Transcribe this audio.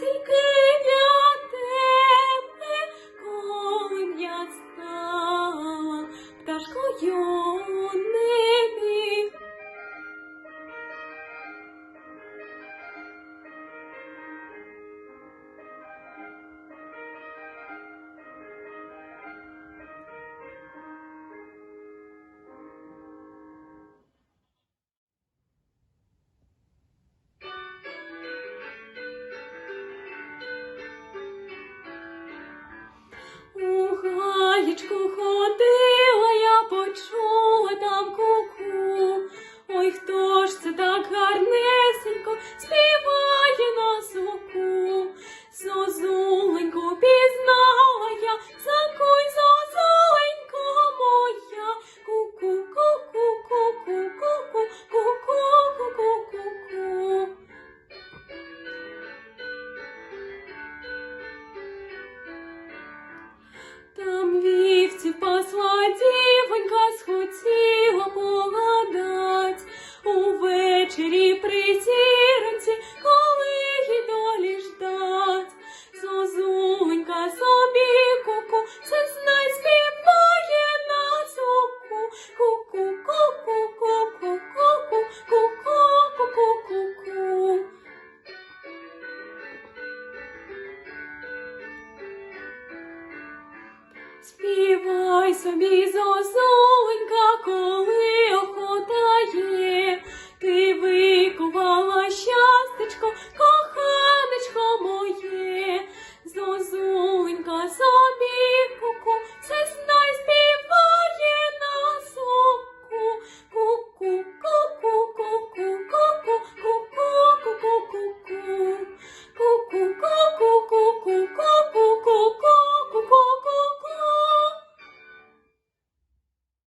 тільки для тебе, коли. Гаєчку увечері при зіронці, коли їй долі ждать. Зозуленька собі куку, це знай співає на суку. Ку-ку, ку-ку, ку-ку, ку-ку, ку-ку. Співай собі, зозуленька, коли